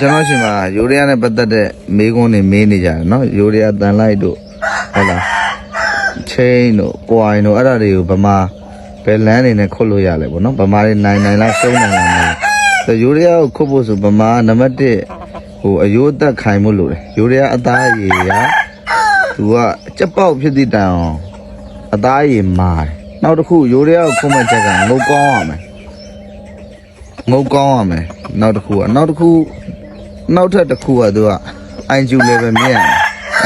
ကျွန်တော်ရှင်မှာယူရီးယားနဲ့ပတ်သက်တဲ့မေးခွန်းတွေမေးနေကြတယ်နော်ယူရီးယားတန်လိုက်တို့ဟုတ်လားချင်းတို့ကွိုင်တို့အဲ့ဒါတွေကိုဗမာဘယ်လန်းနေနဲ့ခုတ်လို့ရလဲပေါ့နော်ဗမာတွေနိုင်နိုင်လားရှုံးနိုင်လားမသိဘူးယူရီးယားကိုခုတ်ဖို့ဆိုဗမာနံပါတ်1ဟိုအယိုးသက်ခိုင်မှုလို့တယ်ယူရီးယားအသားအရည်ကသူကကြက်ပေါက်ဖြစ်သည့်တိုင်အောင်အသားအရည်မာတယ်နောက်တစ်ခုယူရီးယားကိုခုတ်မှချက်ကငုတ်ကောင်းရမယ်ငုတ်ကောင်းရမယ်နောက်တစ်ခုကနောက်တစ်ခု နောက်ထပ်တစ်ခုကသူက IQ level မြင့်ရမယ်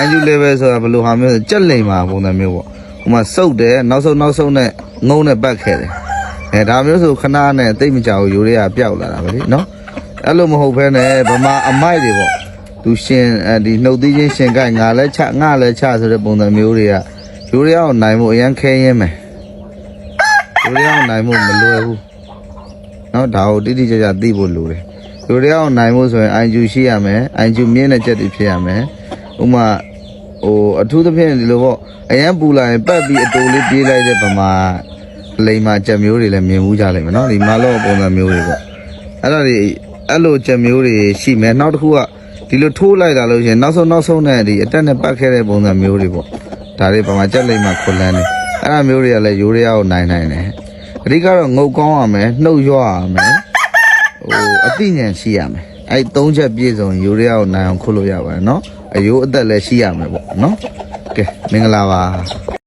IQ level ဆိုတာဘယ်လိုဟာမျိုးလဲကြက်လိမ်မှာပုံစံမျိုးပေါ့ဟိုမှာစုပ်တယ်နောက်ဆုံးနောက်ဆုံးနဲ့ငုံနဲ့ပတ်ခဲ့တယ်အဲဒါမျိုးဆိုခဏနဲ့တိတ်မကြောက်ယူရဲကပျောက်လာတာပဲလေနော်အဲ့လိုမဟုတ်ဘဲနဲ့ဗမာအမိုက်တွေပေါ့သူရှင်အဲဒီနှုတ်သီးချင်းရှင်ကိုက်ငါလဲချငါလဲချဆိုတဲ့ပုံစံမျိုးတွေကယူရဲအောင်နိုင်မှုအရန်ခဲရင်းမယ်ယူရဲအောင်နိုင်မှုမလွယ်ဘူးနော်ဒါကိုတိတိကျကျသိဖို့လိုတယ် လူတွေအောင်နိုင်ဖို့ဆိုရင် IQ ရှိရမယ် IQ မြင့်တဲ့ချက်တွေဖြစ်ရမယ်ဥပမာဟိုအထူးသဖြင့်ဒီလိုပေါ့အရန်ပူလာရင်ပတ်ပြီးအတူလေးပြေးလိုက်တဲ့ဗမာလိမ်မာချက်မျိုးတွေလည်းမြင်မှုကြလိမ့်မယ်နော်ဒီမာလော့ပုံစံမျိုးတွေပေါ့အဲ့ဒါတွေအဲ့လိုချက်မျိုးတွေရှိမယ်နောက်တစ်ခုကဒီလိုထိုးလိုက်တာလို့ရှရင်နောက်ဆုံးနောက်ဆုံးနဲ့ဒီအတက်နဲ့ပတ်ခဲ့တဲ့ပုံစံမျိုးတွေပေါ့ဒါတွေဗမာချက်လိမ်မာခွန်လန်းနေအဲ့ဒါမျိုးတွေကလည်းရိုးရအောင်နိုင်နိုင်တယ်အဓိကတော့ငုတ်ကောင်းရမယ်နှုတ်ရွရမယ် ဟိုအသိဉာဏ်ရှိရမယ်အဲ့သုံးချက်ပြည့်စုံယူရီးယားကိုနိုင်အောင်ခုတ်လို့ရပါတယ်เนาะအယိုးအသက်လည်းရှိရမယ်ပေါ့เนาะကဲမင်္ဂလာပါ